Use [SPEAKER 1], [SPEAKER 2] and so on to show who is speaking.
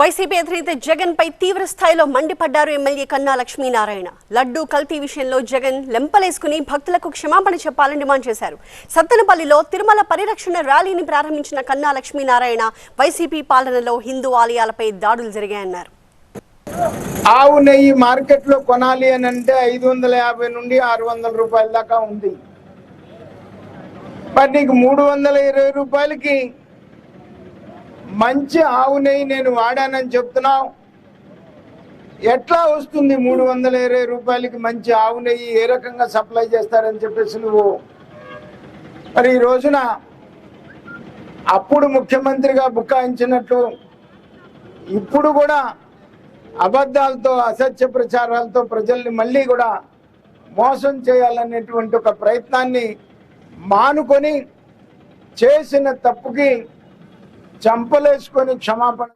[SPEAKER 1] YCP అధినేత జగన్ పై తీవ్ర స్థాయిలో మండిపడ్డారు ఎమ్మెల్యే కన్నా లక్ష్మీనారాయణ. లడ్డూ కల్తీ విషయంలో జగన్ లెంపలేసుకుని భక్తులకు క్షమాపణ చెప్పాలని డిమాండ్ చేశారు. సత్తెనపల్లిలో తిరుమల పరిరక్షణ ర్యాలీని ప్రారంభించిన కన్నా లక్ష్మీనారాయణ వైసీపీ పాలనలో హిందూ ఆలయాలపై దాడులు జరిగాయన్నారు.
[SPEAKER 2] ఆవు నెయ్యి మార్కెట్లో కొనాలి అని అంటే ఐదు వందల యాభై నుండి ఆరు వందల రూపాయల దాకా ఉంది. మరి నీకు మూడు వందల ఇరవై రూపాయలకి మంచి ఆవు నెయ్యి నేను వాడానని చెప్తున్నావు. ఎట్లా వస్తుంది మూడు వందల ఇరవై రూపాయలకి మంచి ఆవు నెయ్యి? ఏ రకంగా సప్లై చేస్తారని చెప్పేసి నువ్వు? మరి ఈ రోజున అప్పుడు ముఖ్యమంత్రిగా బుక్కాయించినట్టు ఇప్పుడు కూడా అబద్ధాలతో అసత్య ప్రచారాలతో ప్రజల్ని మళ్ళీ కూడా మోసం చేయాలనేటువంటి ఒక ప్రయత్నాన్ని మానుకొని చేసిన తప్పుకి చంపలేసుకొని క్షమాపణ